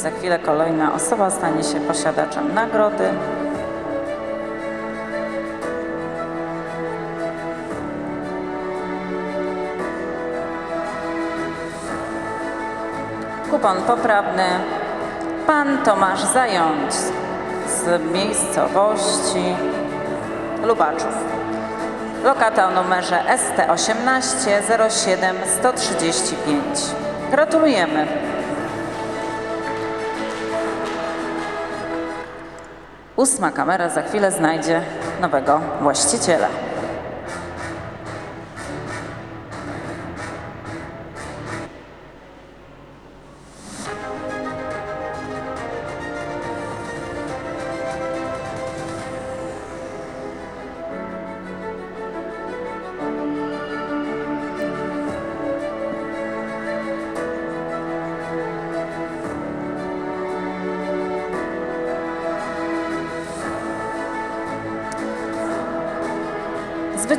Za chwilę kolejna osoba stanie się posiadaczem nagrody. Kupon poprawny. Pan Tomasz Zając z miejscowości Lubaczów. Lokata o numerze ST18 07 135. Gratulujemy. Ósma kamera za chwilę znajdzie nowego właściciela.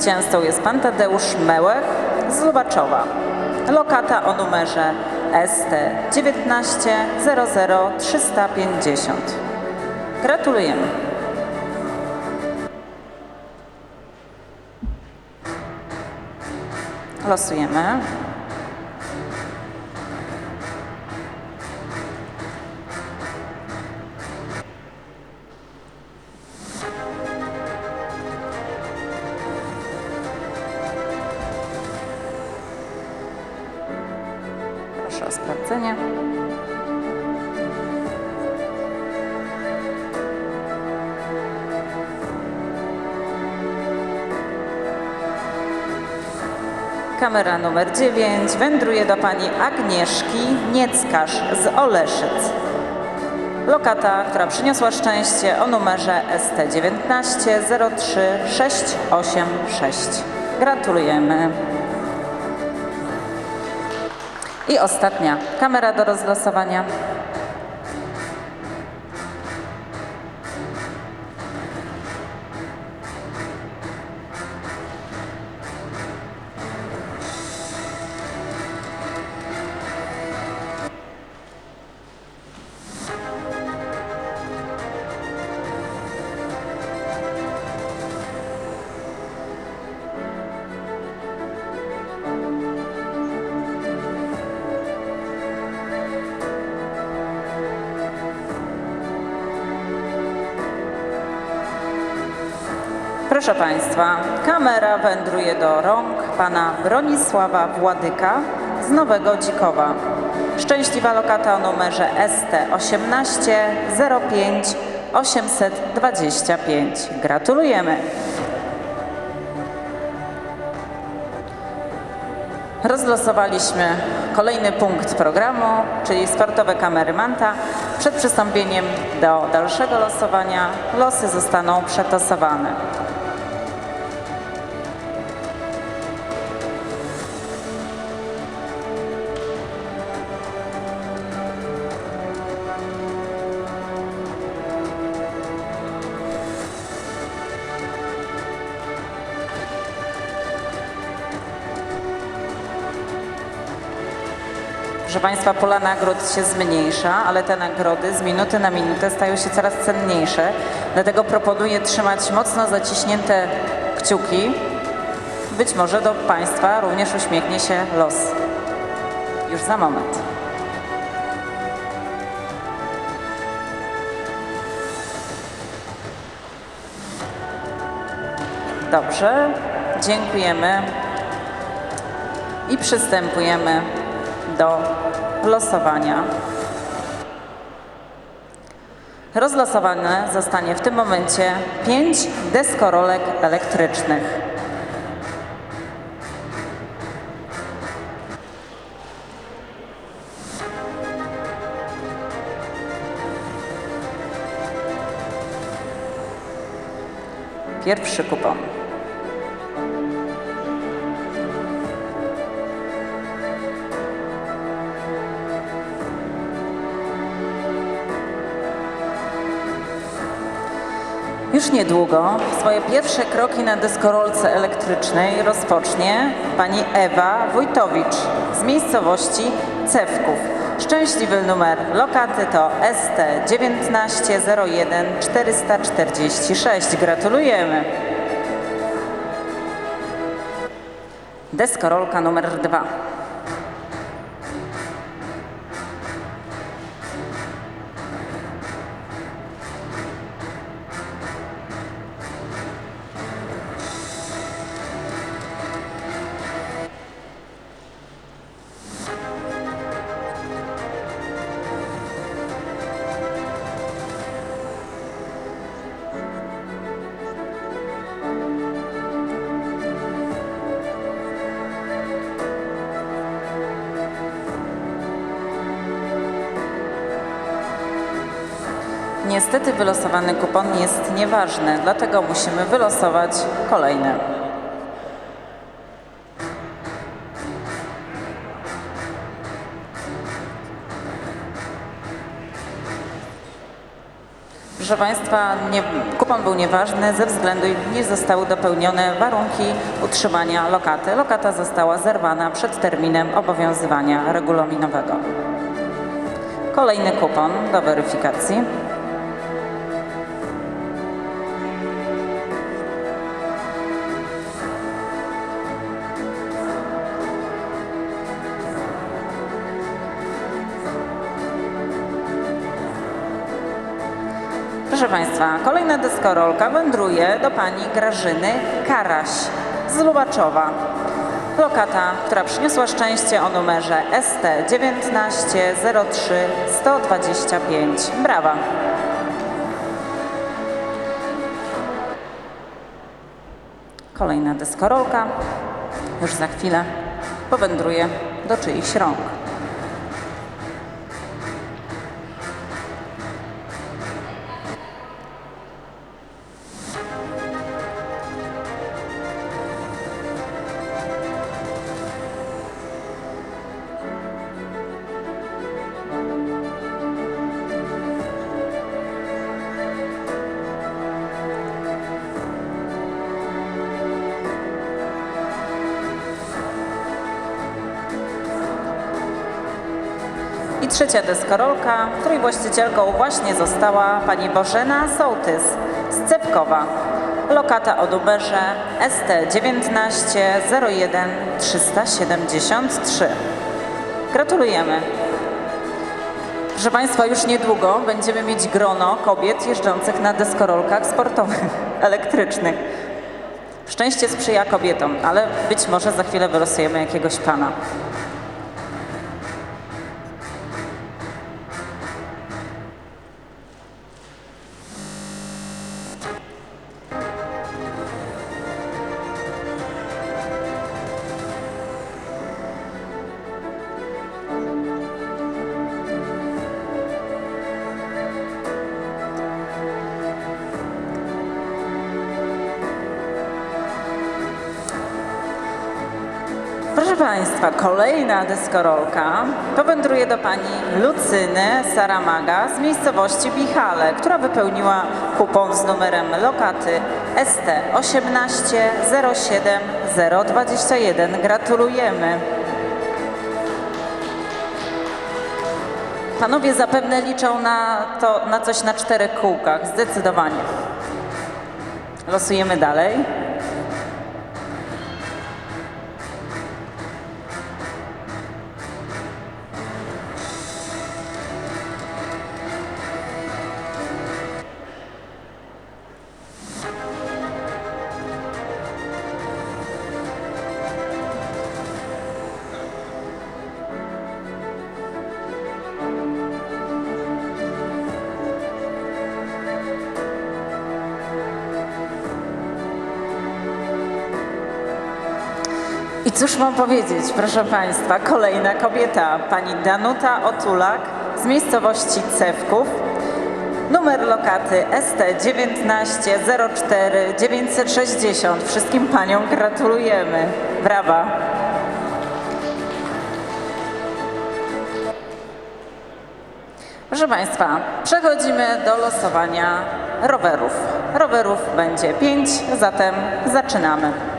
Zwycięzcą jest pan Tadeusz Mełech z Lubaczowa. Lokata o numerze ST19 00350. Gratulujemy. Losujemy. Kamera numer 9 wędruje do pani Agnieszki Nieckarz z Oleszyc. Lokata, która przyniosła szczęście o numerze ST19 03686. Gratulujemy. I ostatnia kamera do rozlosowania. Proszę Państwa, kamera wędruje do rąk pana Bronisława Władyka z Nowego Dzikowa. Szczęśliwa lokata o numerze ST18 05 825. Gratulujemy. Rozlosowaliśmy kolejny punkt programu, czyli sportowe kamery Manta. Przed przystąpieniem do dalszego losowania losy zostaną przetasowane. Państwa, pula nagród się zmniejsza, ale te nagrody z minuty na minutę stają się coraz cenniejsze. Dlatego proponuję trzymać mocno zaciśnięte kciuki. Być może do Państwa również uśmiechnie się los. Już za moment. Dobrze, dziękujemy i przystępujemy do losowania. Rozlosowane zostanie w tym momencie pięć deskorolek elektrycznych. Pierwszy kupon. Już niedługo swoje pierwsze kroki na deskorolce elektrycznej rozpocznie pani Ewa Wójtowicz z miejscowości Cewków. Szczęśliwy numer lokaty to ST1901 446. Gratulujemy. Deskorolka numer 2. Niestety wylosowany kupon jest nieważny, dlatego musimy wylosować kolejny. Proszę Państwa, nie, kupon był nieważny ze względu, nie zostały dopełnione warunki utrzymania lokaty. Lokata została zerwana przed terminem obowiązywania regulaminowego. Kolejny kupon do weryfikacji. Proszę Państwa, kolejna deskorolka wędruje do pani Grażyny Karaś z Lubaczowa. Lokata, która przyniosła szczęście o numerze ST 1903 125. Brawa! Kolejna deskorolka już za chwilę powędruje do czyichś rąk. Trzecia deskorolka, której właścicielką właśnie została pani Bożena Sołtys z Cepkowa. Lokata o numerze ST 1901 373. Gratulujemy. Proszę Państwa, już niedługo będziemy mieć grono kobiet jeżdżących na deskorolkach sportowych, elektrycznych. Szczęście sprzyja kobietom, ale być może za chwilę wylosujemy jakiegoś pana. Państwa, kolejna deskorolka powędruje do Pani Lucyny Saramaga z miejscowości Bichale, która wypełniła kupon z numerem lokaty ST 1807021. Gratulujemy. Panowie zapewne liczą na, to, na coś na czterech kółkach, zdecydowanie. Losujemy dalej. Cóż mam powiedzieć, proszę Państwa, kolejna kobieta, pani Danuta Otulak z miejscowości Cewków. Numer lokaty ST 1904 960. Wszystkim paniom gratulujemy. Brawa. Proszę Państwa, przechodzimy do losowania rowerów. Rowerów będzie pięć, zatem zaczynamy.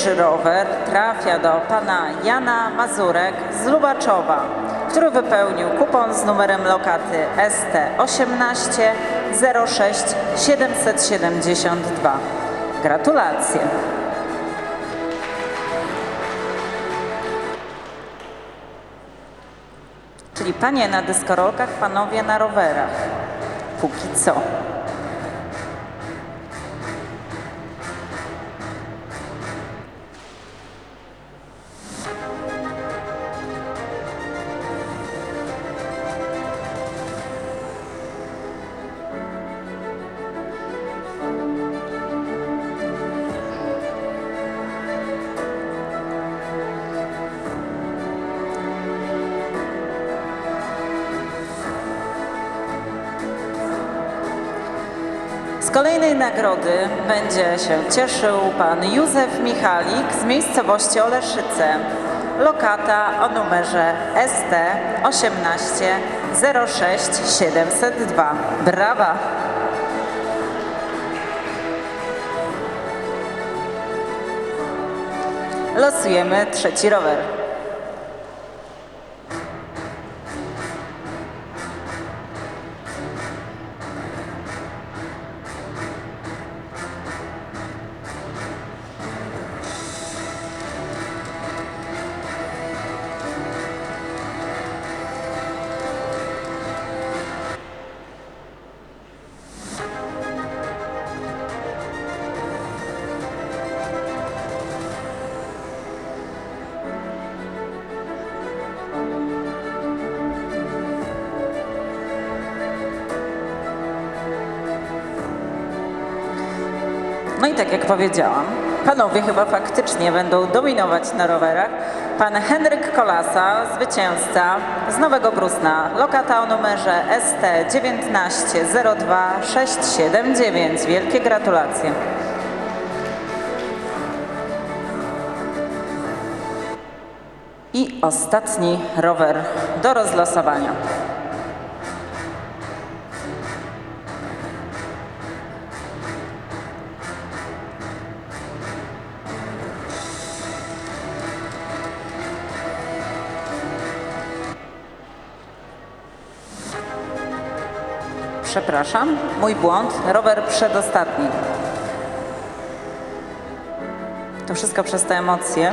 Pierwszy rower trafia do pana Jana Mazurek z Lubaczowa, który wypełnił kupon z numerem lokaty ST18 06 772. Gratulacje. Czyli panie na deskorolkach, panowie na rowerach. Póki co. kolejnej nagrody będzie się cieszył pan Józef Michalik z miejscowości Oleszyce. Lokata o numerze ST 18 06 702. Brawa! Losujemy trzeci rower. No i tak jak powiedziałam, panowie chyba faktycznie będą dominować na rowerach. Pan Henryk Kolasa, zwycięzca z Nowego Brusna, lokata o numerze ST 1902679. Wielkie gratulacje. I ostatni rower do rozlosowania. Przepraszam, mój błąd. Rower przedostatni. To wszystko przez te emocje.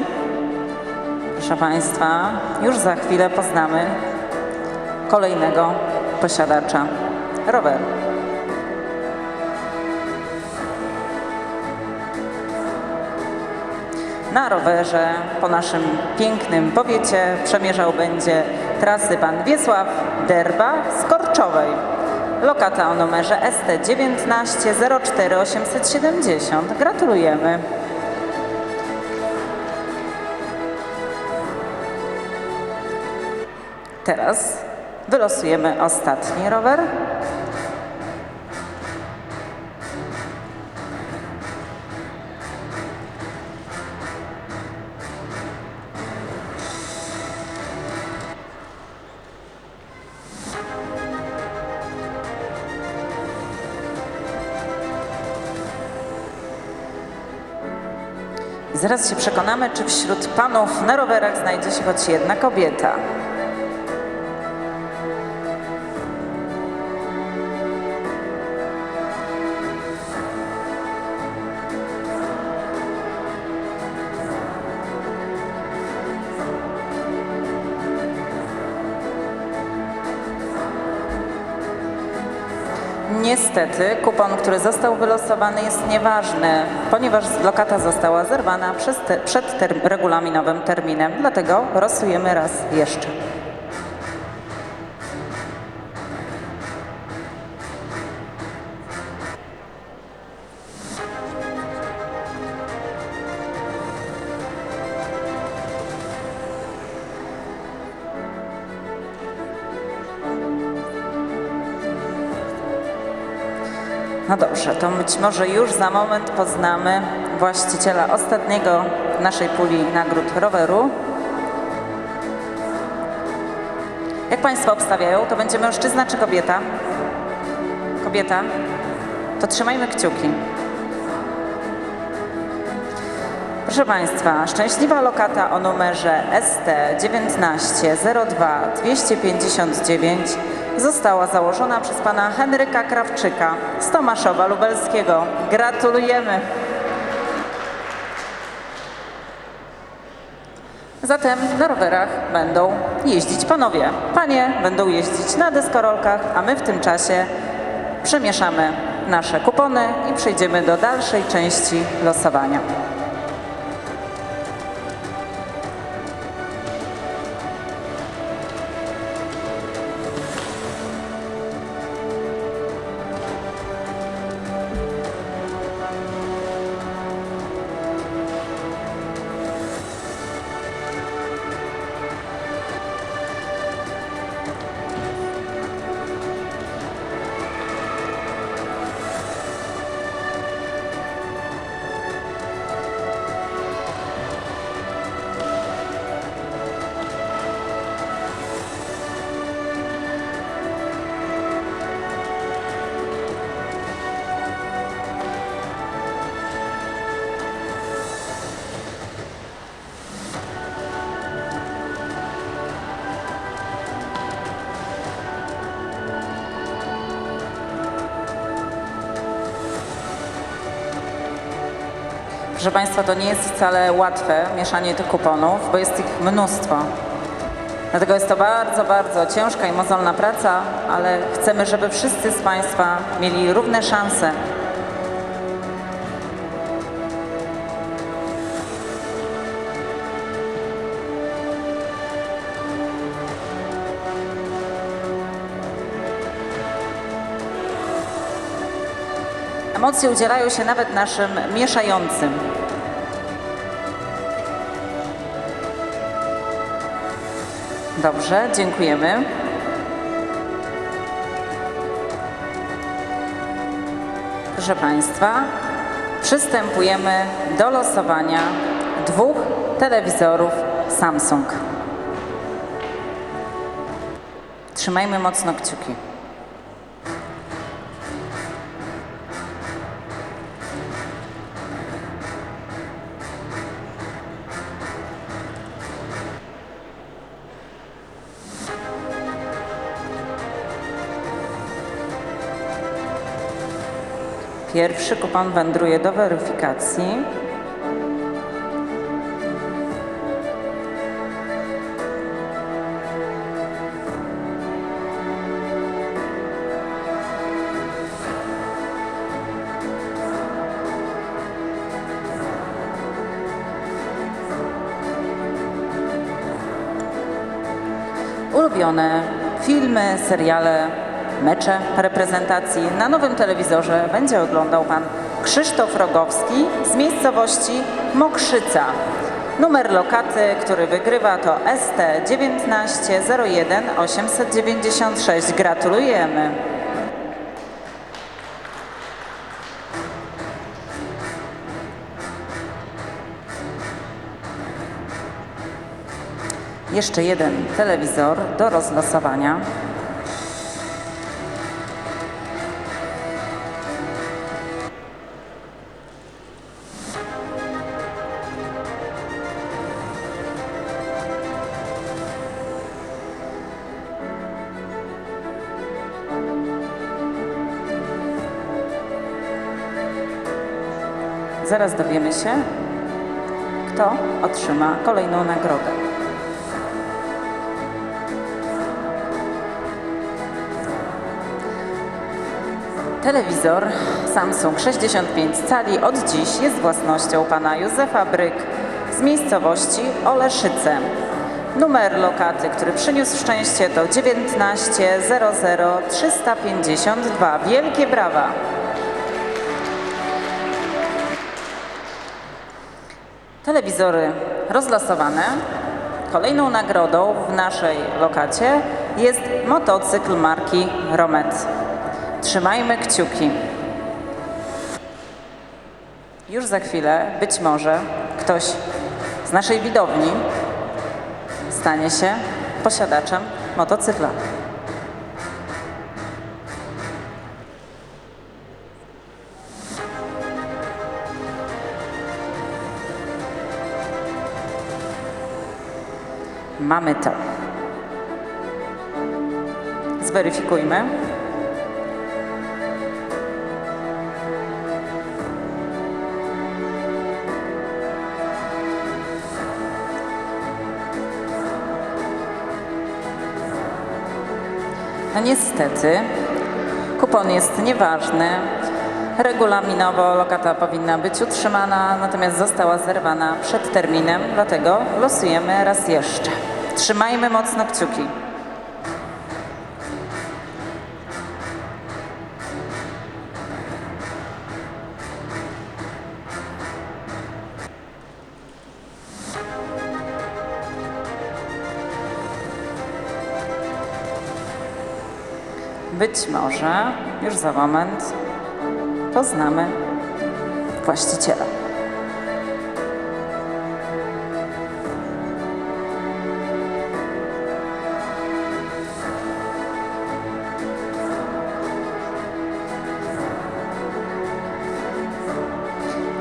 Proszę Państwa, już za chwilę poznamy kolejnego posiadacza roweru. Na rowerze po naszym pięknym powiecie przemierzał będzie trasy pan Wiesław Derba z Korczowej. Lokata o numerze ST 19 04 870. Gratulujemy. Teraz wylosujemy ostatni rower. Zaraz się przekonamy, czy wśród panów na rowerach znajdzie się choć jedna kobieta. Niestety kupon, który został wylosowany jest nieważny, ponieważ lokata została zerwana przed ter regulaminowym terminem. Dlatego losujemy raz jeszcze. No dobrze, to być może już za moment poznamy właściciela ostatniego w naszej puli nagród roweru. Jak Państwo obstawiają, to będzie mężczyzna czy kobieta? Kobieta? To trzymajmy kciuki. Proszę Państwa, szczęśliwa lokata o numerze ST 1902 259 została założona przez pana Henryka Krawczyka z Tomaszowa Lubelskiego. Gratulujemy! Zatem na rowerach będą jeździć panowie. Panie będą jeździć na deskorolkach, a my w tym czasie przemieszamy nasze kupony i przejdziemy do dalszej części losowania. Proszę Państwa, to nie jest wcale łatwe mieszanie tych kuponów, bo jest ich mnóstwo. Dlatego jest to bardzo, bardzo ciężka i mozolna praca, ale chcemy, żeby wszyscy z Państwa mieli równe szanse. Emocje udzielają się nawet naszym mieszającym. Dobrze, dziękujemy. Proszę Państwa, przystępujemy do losowania dwóch telewizorów Samsung. Trzymajmy mocno kciuki. Pierwszy kupon wędruje do weryfikacji. Ulubione filmy, seriale, mecze reprezentacji na nowym telewizorze będzie oglądał pan Krzysztof Rogowski z miejscowości Mokrzyca. Numer lokaty, który wygrywa to ST 1901 896. Gratulujemy. Jeszcze jeden telewizor do rozlosowania. Zaraz dowiemy się, kto otrzyma kolejną nagrodę. Telewizor Samsung 65 cali od dziś jest własnością pana Józefa Bryk z miejscowości Oleszyce. Numer lokaty, który przyniósł szczęście to 1900352. Wielkie brawa! Telewizory rozlosowane. Kolejną nagrodą w naszej lokacie jest motocykl marki Romet. Trzymajmy kciuki. Już za chwilę być może ktoś z naszej widowni stanie się posiadaczem motocykla. Mamy to. Zweryfikujmy. No niestety, kupon jest nieważny. Regulaminowo lokata powinna być utrzymana, natomiast została zerwana przed terminem, dlatego losujemy raz jeszcze. Trzymajmy mocno kciuki. Być może już za moment poznamy właściciela.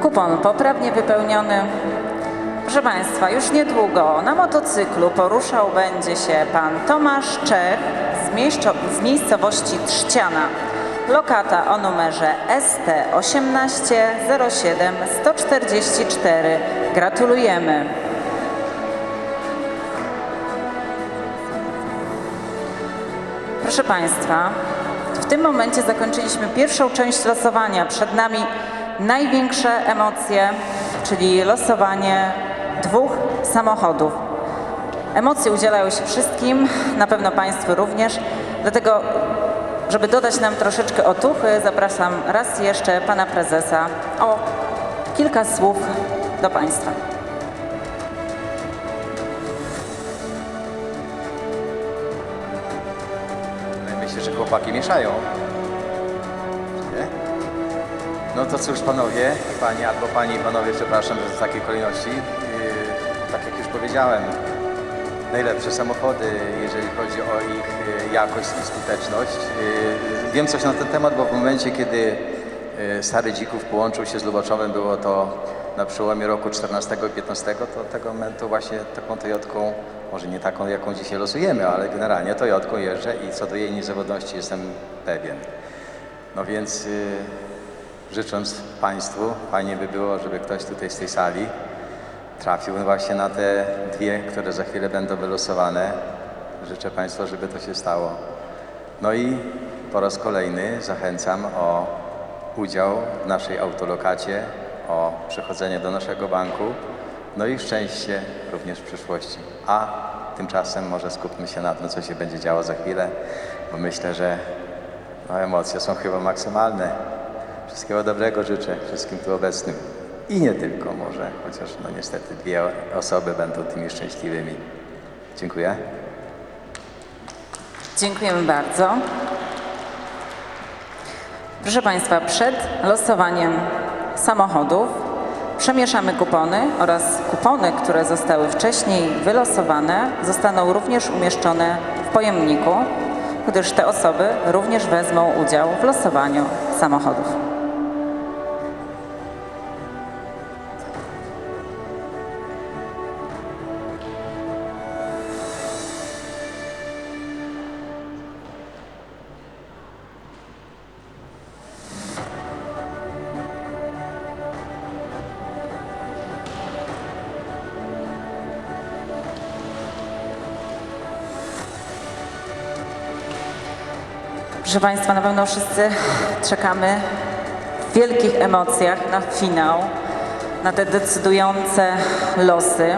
Kupon poprawnie wypełniony. Proszę Państwa, już niedługo na motocyklu poruszał będzie się pan Tomasz Czech z, miejsco- z miejscowości Trzciana. Lokata o numerze ST 1807 144. Gratulujemy. Proszę Państwa, w tym momencie zakończyliśmy pierwszą część losowania. Przed nami największe emocje, czyli losowanie dwóch samochodów. Emocje udzielają się wszystkim, na pewno Państwu również. Dlatego, żeby dodać nam troszeczkę otuchy, zapraszam raz jeszcze Pana Prezesa o kilka słów do Państwa. Myślę, że chłopaki mieszają. No to cóż, panowie, panie albo panie i panowie, przepraszam, że w takiej kolejności. Yy, tak jak już powiedziałem, najlepsze samochody, jeżeli chodzi o ich yy, jakość i skuteczność. Yy, wiem coś na ten temat, bo w momencie, kiedy yy, Stary Dzików połączył się z Lubaczowem, było to na przełomie roku 14 i 15, to tego momentu właśnie taką Toyotką, może nie taką, jaką dzisiaj losujemy, ale generalnie Toyotką jeżdżę i co do jej niezawodności jestem pewien. No więc yy, życząc Państwu, fajnie by było, żeby ktoś tutaj z tej sali trafił właśnie na te dwie, które za chwilę będą wylosowane. Życzę Państwu, żeby to się stało. No i po raz kolejny zachęcam o udział w naszej autolokacie, o przychodzenie do naszego banku, no i szczęście również w przyszłości. A tymczasem może skupmy się na tym, co się będzie działo za chwilę, bo myślę, że no, emocje są chyba maksymalne. Wszystkiego dobrego życzę wszystkim tu obecnym. I nie tylko może, chociaż no niestety dwie osoby będą tymi szczęśliwymi. Dziękuję. Dziękujemy bardzo. Proszę Państwa, przed losowaniem samochodów przemieszamy kupony oraz kupony, które zostały wcześniej wylosowane, zostaną również umieszczone w pojemniku, gdyż te osoby również wezmą udział w losowaniu samochodów. Proszę Państwa, na pewno wszyscy czekamy w wielkich emocjach na finał, na te decydujące losy.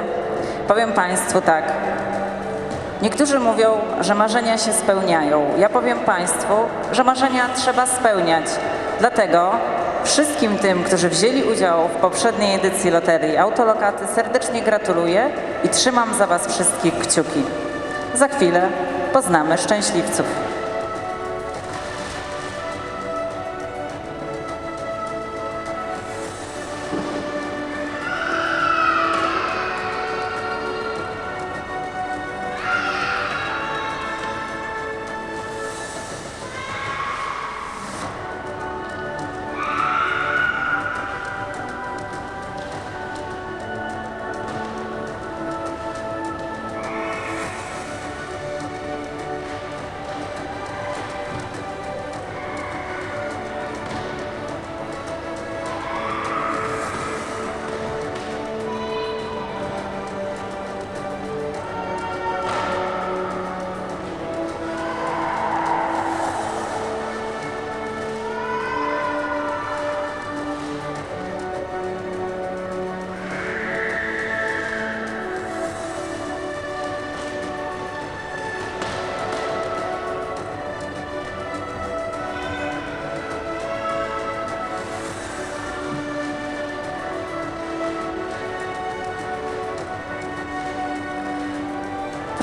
Powiem Państwu tak. Niektórzy mówią, że marzenia się spełniają. Ja powiem Państwu, że marzenia trzeba spełniać. Dlatego wszystkim tym, którzy wzięli udział w poprzedniej edycji loterii Autolokaty serdecznie gratuluję i trzymam za Was wszystkich kciuki. Za chwilę poznamy szczęśliwców.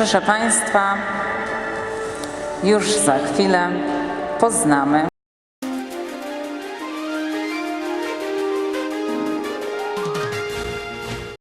Proszę Państwa, już za chwilę poznamy